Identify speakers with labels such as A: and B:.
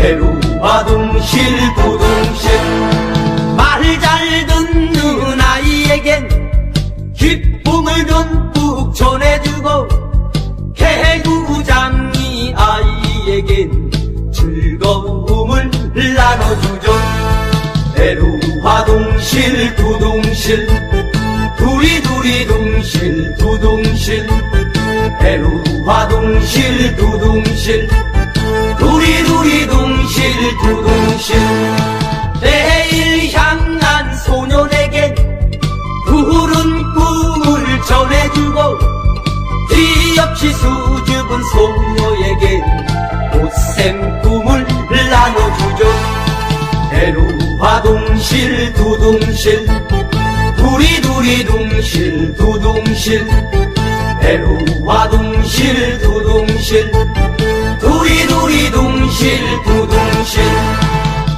A: 해루화동실 두둥실. 말잘 듣는 아이에겐 기쁨을 듬뿍 전해주고 개구장이 아이에겐 즐거움을 나눠주죠. 해루화동실 두둥실. 두리두리 둥실 두둥실. 해루화동실 두둥실 두리두리 둥실 두둥실 내일 향한 소년에게 푸른 꿈을 전해주고 뒤없이 수줍은 소녀에게 꽃샘 꿈을 나눠주죠. 해루화동실 두둥실 두리두리 둥실 두둥실. 해루화동실 두둥실 두리두리 둥실 두둥실